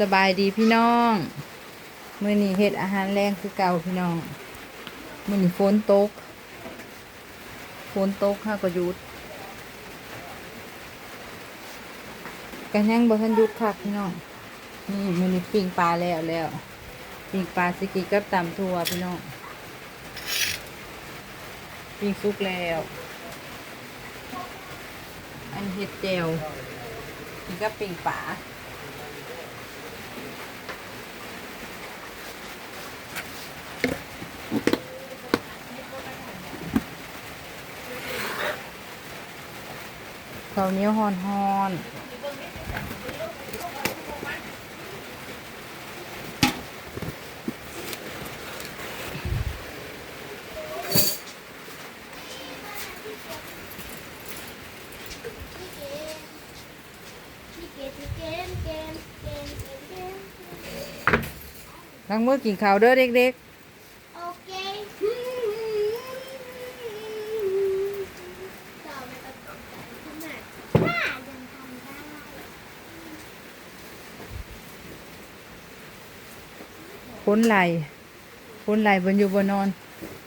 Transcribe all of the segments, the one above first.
สบายดีพี่น้องเมื้อนี้เฮ็ดอาหารแรงคือเก่าพี่น้องเมื้อนี้ฝนตกฝนตกห้าก็หยุดกันยังบ่ทันยุดคักพี่น้องนี่มื้อนี้ปิ้งปลาแล้วแล้วปิ้งปลาสิกิกับตำทั่วพี่น้องปิ้งสุกแล้ว อันเฮ็ดแจวกินกับปิ้งปลา ข้าวเหนียวฮอนฮอนล้างมือกินข้าวเด้อเด็กโอเคต่อไปประกอบกันขนาดห้ายังทำได้ พ้นไหลพ้นไหลบนอยู่บนนอน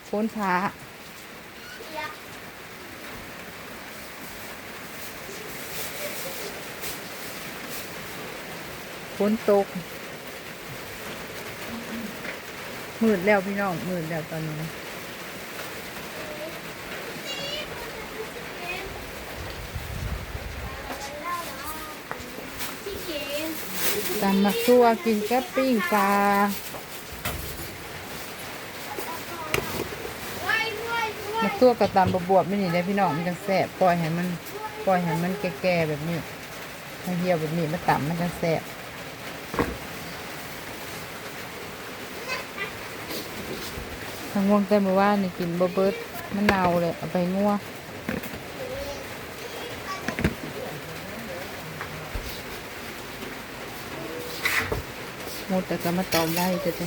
พ้นผาเสียบพ้นตก มืดแล้วพี่น้อง มืดแล้วตอนนี้พี่เกมตำมักตัวกินกับปิ้งปลา ไว้ ตัวกับตำบวบๆไม่นี่ได้พี่น้องมันจะแสบปล่อยให้มันปล่อยให้มันแก่ๆแบบนี้ให้เหี่ยวแบบนี้มาต่ำมันจะแสบทางงวงแต่เมื่อวานนี่กินบะเบิดมันเน่าเลยเอาไปงัวหมดแต่ก็มาตอมได้จะจะ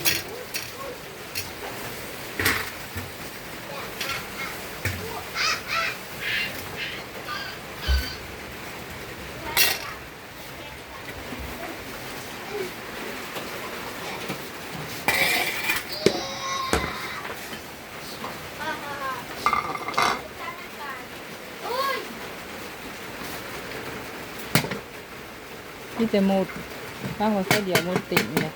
นี่แต่หมดบ้างว่าแค่เดียวหมดติ่งเลย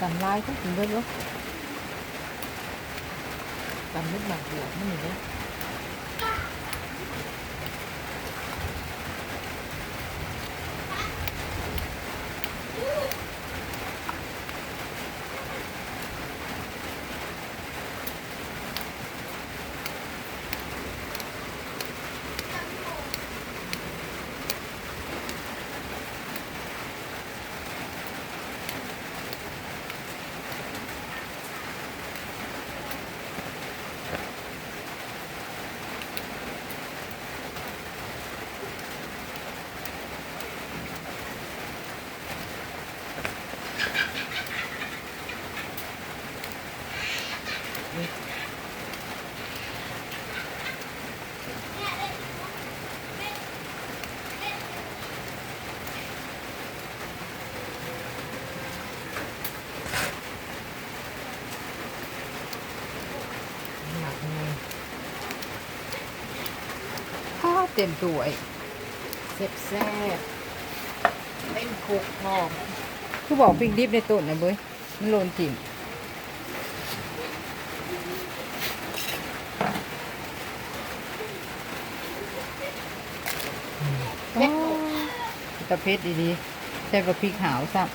ตำลายก็ถึงเบิดวะตำนิดหนักหัวไม่มีเลย เต็มถ้วยแซ่บแซ่บๆเต็มโคกทองคือบอกปิกดิบในต้นนะเบ้ยมันโลนถิ่มโอ้ตะเพ็ดดีๆใส่กับพริกขาวสับ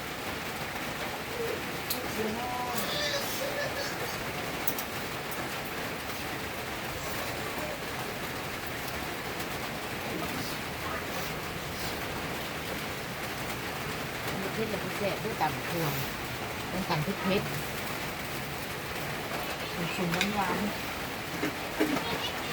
และด้วยตำเครื่องต้องตำพริกเม็ดชุ่มๆหวานๆ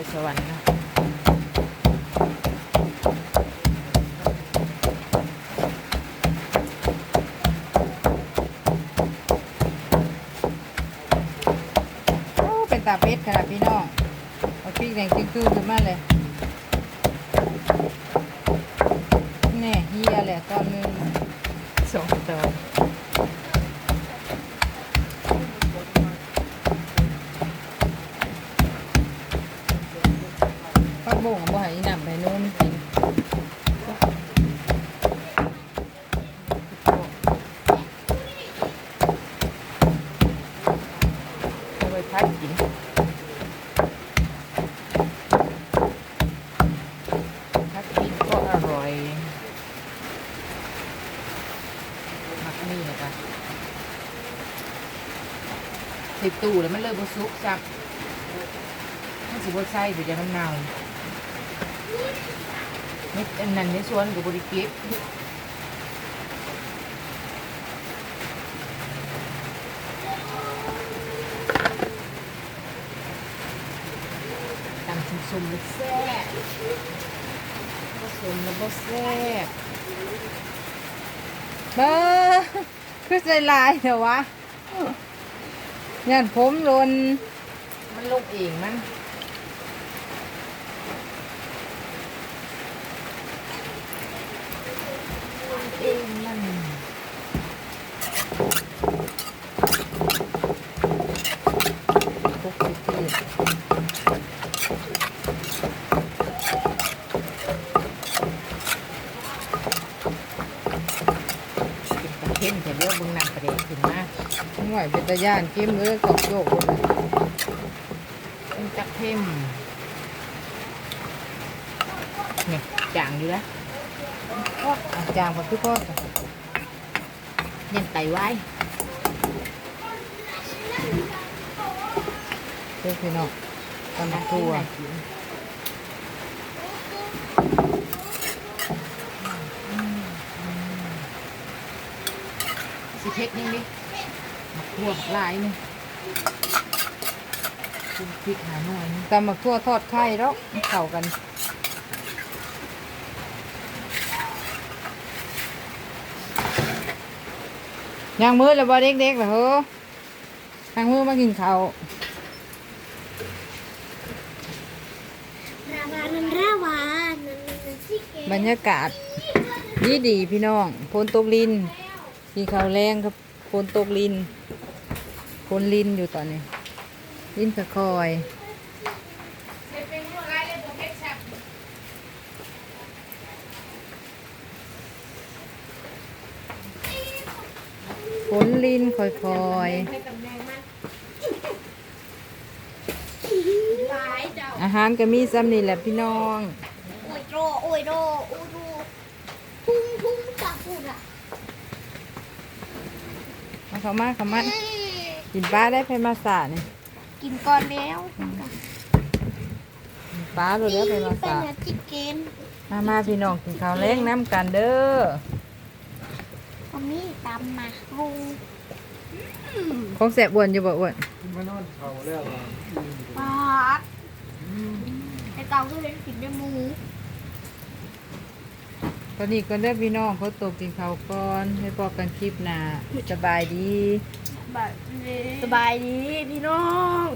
ซื้อข้าวเจ้าเทศวรรค์นะโอ้เป็นตาเป็ดขนาดพี่น้องเอาพริกแดงจิ้งตู้ขึ้นมาเลยแน่เฮียแหละตอนนึงสองตอนปักโบ่งบ่ให้อีนำไปโน้นกินเอาไปพัดกิน ถ้ากินก็อร่อยมักนี่นะคะ ติดตู้แล้วมันเลยบซุกจับมันสิบใส่เดี๋ยวจะมันเน่าไม่อันนั้นในสวนกับบริก็บตำซุ่มๆเลยแซ่บผสมแล้วก็แซ่บเบ้อคือใจลายเถอะวะ งานผมหลนมันลงเองมันลงเองมันพวกที่ที่ เป็นตะเข้มแต่เลือกบึงนำประเด็นขึ้นมาหน่อยเป็นตะย่านเข้มเลยกอกโยกเลยเป็นตะเข้มเนี่ยจางอยู่แล้วอะจางกว่าพี่พ่อจ้ะเย็นไตไว้เจ้าพี่น้องตำตัว สิเพชรนี่นี่หมักทั่วหลายนี่คุณพริกหาหน่อยนี่ตำหมักทั่วทอดไข่แล้วเข้ากันย่างมือแล้วบ่เด็กๆเหรอเฮ้อย่างมือมากินข้าวราวานันราวาบรรยากาศดีดีพี่น้องพนตกลิน กินข้าวแรงครับพนตกลินพนลินอยู่ตอนนี้ ลินสะคอยฝนลินคอยหลายเจ้าๆอาหารก็มีซ้ำนี่แหละพี่น้อง โอ้ยโตโอ้ยโดโอ้ยโดพุ่งพุ่งจับพุ่งอะ มา เขามาเขามากินปลาได้ไปมาสาเนี่ยกินก่อนแล้วกินปลาดูแล้วไปมาเป็นสาเนื้อจิเกนมามาพี่น้องกินข้าวแรงน้ำกันเด้อก็มีตำมารุงคงแสบอ้วนอยู่บ่อ้วนมานอนเขาแล้วล่ะปาดไอเต่าก็เล่นกินด้วยหมูต อนนี้ก็ได้อพี่น้องเขาตกกินข้าวก่อนให้พอกันคลิปหน้าสบายดีสบายดีพี่น้อง